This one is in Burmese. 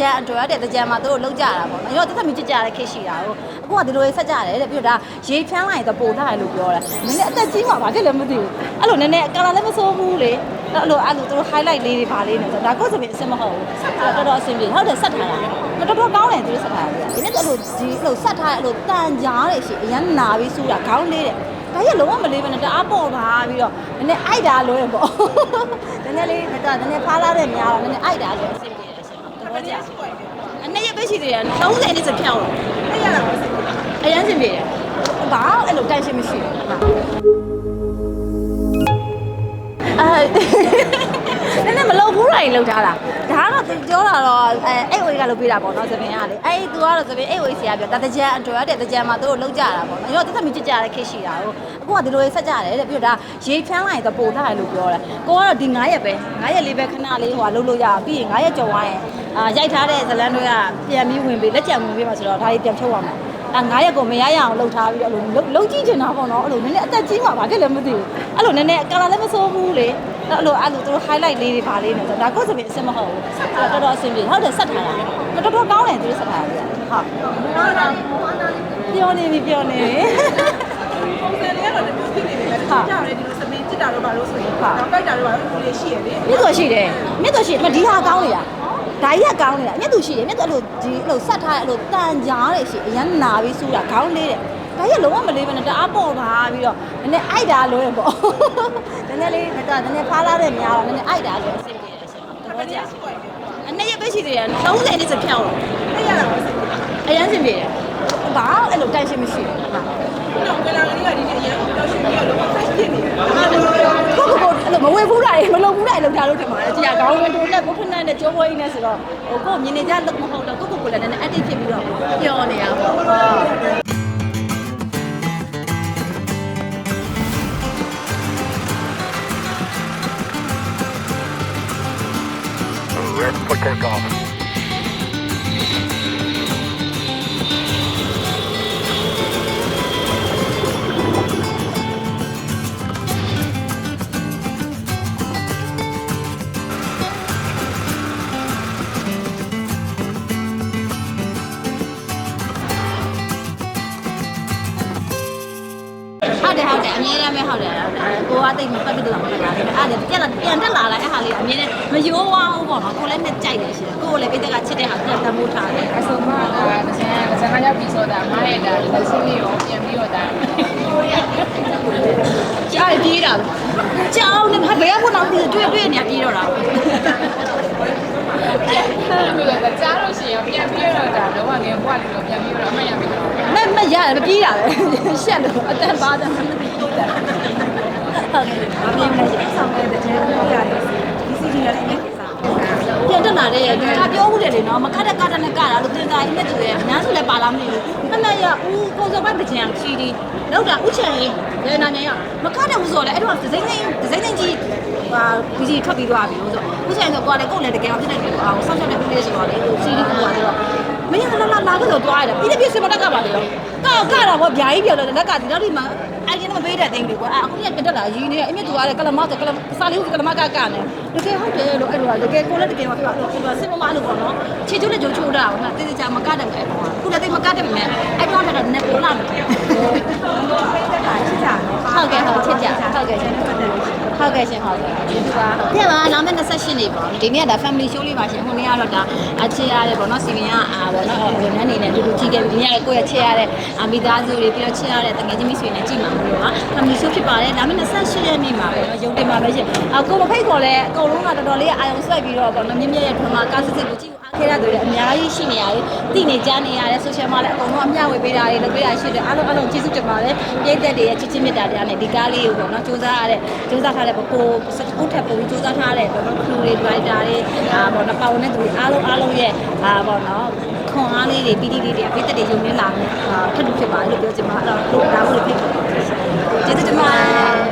ကြံအတွက်တဲ့တကြံမှာသူတို့လောက်ကြတာပေါ့နော်ရောတက်တက်မြကြကြတဲ့ခေတ်ရှိတာကိုအခုကဒီလိုဆက်ကြတယ်တဲ့ပြီးတော့ဒါရေဖြန်းလိုက်ရင်တော့ပို့ထားတယ်လို့ပြောတယ်နည်းနည်းအသက်ကြီးမှဘာဖြစ်လဲမသိဘူးအဲ့လိုနည်းနည်းကာလာလည်းမစိုးဘူးလေအဲ့လိုအဲ့လိုသူတို့ highlight လေးတွေပါလေးနေဆိုဒါကိုယ်စပင်အစင်မဟုတ်ဘူးတော်တော်အဆင်ပြေဟုတ်တယ်ဆက်ထားတာတော်တော်ကောင်းတယ်သူတို့ဆက်ထားတာဒီနေ့တော့အဲ့လိုဒီအဲ့လိုဆက်ထားအဲ့လိုတန်ကြားတဲ့ရှင်အရန်နာပြီးစူးတာခေါင်းလေးတဲ့ဒါရလုံးဝမလေးပဲနဲ့တအားပေါ်ပါပြီးတော့နည်းနည်းအိုက်တာလွဲပေါ့နည်းနည်းလေးဒါနည်းနည်းဖားလာတဲ့များတော့နည်းနည်းအိုက်တာလွဲအဆ င်ပြေတယ်ရှင်တော်ကြာအနေရပဲရှိသေးတယ်30နှစ်စဖြောင်းတော့အဲ့ရတာပါစိတ်အရန်စင်ပြေတယ်ဘာအဲ့လိုတန်ရှင်းမရှိဘူးဟာအဲ နည်းနည်းမလုံဘူးတိုင်းလောက်ထားတာဒါကတော့သူပြောတာတော့အဲအဲ့ဝေးကလုပ်ပေးတာပေါ့နော်သပင်ကလေအဲ့သူကတော့သပင်အဲ့ဝေးဆရာပြောတတကြံအတွက်တဲ့တကြံမှာသူတို့လောက်ကြတာပေါ့နော်ရောတက်တက်မြကြကြတဲ့ခေတ်ရှိတာကိုအခုကဒီလိုဆက်ကြတယ်တဲ့ပြီးတော့ဒါရေဖြန်းလိုက်ရင်တော့ပို့ထားတယ်လို့ပြောတယ်ကိုကတော့ဒီ9ရက်ပဲ9ရက်လေးပဲခဏလေးဟိုကလုပ်လို့ရအောင်ပြီးရင်9ရက်ကျော်သွားရင်အာရိုက်ထားတဲ့ဇလန်တွေကပြန်ပြီးဝင်ပြီးလက်ကြံဝင်ပြီးမှဆိုတော့ဒါကြီးပြန်ထုတ်ရမှာ ဒါ9ရက်ကိုမရရအောင်လှုပ်ထားပြီးတော့အဲ့လိုလှုပ်ကြည့်ချင်တာပေါ့နော်အဲ့လိုနည်းနည်းအသက်ကြီးမှဘာဖြစ်လဲမသိဘူးအဲ့လိုနည်းနည်းကာလာလည်းမစိုးဘူးလေအဲ့လိုအဲ့လိုသူတို့ highlight လေးတွေပါလေးနေဆိုဒါကိုယ်စပင်အစင်မဟုတ်ဘူးတော်တော်အဆင်ပြေဟုတ်တယ်ဆက်ထားတာတော်တော်ကောင်းတယ်သူတို့ဆက်ထားတာဟုတ်တော့တာဘောအနာလေးပြောနေပြီပြောနေပြီပုံစံလေးကတော့တမျိုးဖြစ်နေတယ်လေကြားရတယ်ဒီလိုစပင်းကြည့်တာတော့ဘာလို့ဆိုရင်တော့တိုက်တာတော့ဘာလို့လေးရှိရလေမြစ်တော်ရှိတယ်မြစ်တော်ရှိတယ်ဒီဟာကောင်းနေတာ ဒါကြီးကကောင်းနေတာမြစ်သူရှိတယ်မြစ်သူအဲ့လိုဒီအဲ့လိုဆက်ထားအဲ့လိုတန်ကြားတယ်ရှိအရန်နာပြီးစူးတာခေါင်းလေးတဲ့ဒါကြီးကလုံးဝမလေးပဲနဲ့တအားပေါ်ပါပြီးတော့နည်းနည်းအိုက်တာလွဲပေါ့နည်းနည်းလေးဒါနည်းနည်းဖားလာတဲ့များတော့နည်းနည်းအိုက်တာလွဲအဆင်ပြေတယ်ရှင်တော်ကြာအနေရပဲရှိသေးတယ်30နှစ်စဖြောင်းတော့အဲ့ရတာပါစိတ်အရန်စင်ပြေတယ်ဘာအဲ့လိုတန်ရှင်းမရှိဘူးဟာတော့ကလာလေးကဒီနေ့အရင်တော့ရှိပြီးတော့ fresh ဖြစ်နေတယ်ကိုကိုကိုအဲ့ လိုမဝေဘူးတာရေမလုံဘူးတာရေလုံထားလို့ထင်ပါတယ်ကြည်ကောင်းဝင်တိုးနဲ့ကိုဖက်နဲ့ကြောပွဲကြီးနဲ့ဆိုတော့ဟိုကိုမြင်နေကြလို့မဟုတ်တော့ကိုကိုကိုလည်းနည်းနည်း active ဖြစ်ပြီးတော့ပျော်နေရပါဘော Red for takeoff. ဟု တ်တယ်ဟုတ်တယ်အမြဲတမ်းပဲဟုတ်တယ်ကိုကတိတ်မပတ်ပြီးတော့မပတ်တာလေအဲ့ဒါပြန်လာပြန်တက်လာလိုက်အဲ့ဟာလေးအမြဲတမ်းမယိုးဝအောင်ပေါ့နော်ကိုလည်းနဲ့ကြိုက်တယ်ရှိတယ်ကိုလည်းပိတ်တက်ကချစ်တဲ့ဟာကိုတမိုးထားတယ်အဆုံးမကတစ်စံတစ်စံကရောက်ပြီဆိုတာမားရဲ့ဒါလက်စင်းလေးကိုပြန်ပြီးတော့ဒါကြားပြေးတာကြောင်းနဲ့ဘယ်ကခုနောက်ပြီးတွေ့တွေ့နေပြေးတော့တာပြီးတော့ကြားလို့ရှိရင်ပြန်ပြီးတော့ဒါတော့ငယ်ဘွားလေးကိုပြန်ပြီးတော့အမှတ်ရပြီတော့မမ ရတယ်မပြေးတာပဲရှက်လို့အတန်ပါတယ်မပြေးတာဟုတ်ကဲ့အမြင်နဲ့ဆောင်ခဲ့တဲ့ကျဲလို့ရတယ်ဒီစီဒီလည်းအရင်ကစားပြန်တက်လာတဲ့ဒါပြောဦးတယ်လေနော်မခတ်တဲ့ကတ်တဲ့နဲ့ကတာလို့တင်တာကြီးနဲ့တူတယ်အများစုလည်းပါလာမနေဘူးမမရဦးပုံစံပိုက်ပကြံချီဒီလောက်တာဥချန်လေးလေနာမြန်ရမခတ်တဲ့ဦးစော်လည်းအဲ့တော့ဒဇိမ့်နေဒဇိမ့်နေကြီးဟာဒီကြီးထွက်ပြီးသွားပြီလို့ဆိုဥချန်ဆိုကွာလေကိုယ်လည်းတကယ်ဖြစ်နေတယ်ကွာဆောက်ရှောက်တဲ့ဦးလေးဆိုတော့လေစီဒီကူကတော့ မင်းကလာလာလာကတော့တွားရတယ်ပြီးတဲ့ပြစ်စမတက်ကပါလေကောက်ကတာပေါ့ဗျာကြီးပြောတယ်လက်ကဒီတော့ဒီမှာအရင်ကမပေးတဲ့တင်းလေးကွာအခုကပြတ်လာရင်းနေအမြင့်သူကလည်းကလမကကလစားလေးကကလမကကနဲ့တကယ်ဟုတ်တယ်လို့အဲ့လိုတကယ်ကိုလည်းတကယ်မှာပြောတော့စင်မမလို့ပေါ့နော်ခြေကျိုးနဲ့ဂျိုးချိုးတာဟုတ်လားတေးသေးချာမကတယ်ပဲခုလည်းတိတ်မကတယ်ပဲအဲ့တော့တော့နည်းပေါ်လာတယ်ချစ်ကြတယ်ဟုတ်ကဲ့ဟုတ်ချစ်ကြဟုတ်ကဲ့ရှင် ဟုတ်ကဲ့ရှင်ဟုတ်ကဲ့ဒီပါပြပါလာမယ့်28နေပေါ့ဒီနေ့ကဒါ family show လေးပါရှင်ဟိုနေ့ကတော့ဒါအခြေရတယ်ပေါ့နော်စီမင်းကအာပေါ့နော်ဝန်ထမ်းနေနဲ့တူတူကြည့်ခဲ့ပြီးဒီနေ့ကကိုယ့်ရဲ့ချစ်ရတဲ့အမိသားစုတွေပြီးတော့ချစ်ရတဲ့တငယ်ချင်းမိတ်ဆွေနဲ့ကြည့်မှာမလို့ပါ family show ဖြစ်ပါတယ်လာမယ့်28ရက်နေ့မှာပဲနော်ရုံတင်မှာပဲရှင်အကိုမဖိတ်ခေါ်လဲအကုန်လုံးကတော်တော်လေးအာရုံစိုက်ပြီးတော့ပေါ့နော်မြင့်မြတ်ရဲ့ဒရမာကားစစ်စစ်ကိုကြည့်အား ခဲရတဲ့အများကြီးရှိနေရတယ်သိနေကြနေရတယ် social မှာလည်းအကုန်လုံးအမျှဝေပေးတာတွေလုပ်ပေးတာရှိတယ်အားလုံးအားလုံးကျေးဇူးတင်ပါတယ်ပြည်သက်တွေရဲ့ချစ်ချင်းမေတ္တာတရားနဲ့ဒီကားလေးကိုပေါ့နော်စူးစမ်းရတဲ့စူးစမ်းထားတဲ့ကိုကိုထပ်ပို့ပြီးစူးစမ်းထားတဲ့ပေါ့နော်ခလူတွေ writer တွေအာပေါ့နော်ပါဝင်တဲ့သူတွေအားလုံးအားလုံးရဲ့အာပေါ့နော်ခွန်အားလေးတွေပီတိလေးတွေပြည်သက်တွေယုံနေလာမယ်အာထပ်တူဖြစ်ပါလို့ပြောချင်ပါအဲ့တော့ဒါမှမဟုတ်ဖြစ်ကျေးဇူးတင်ပါတယ်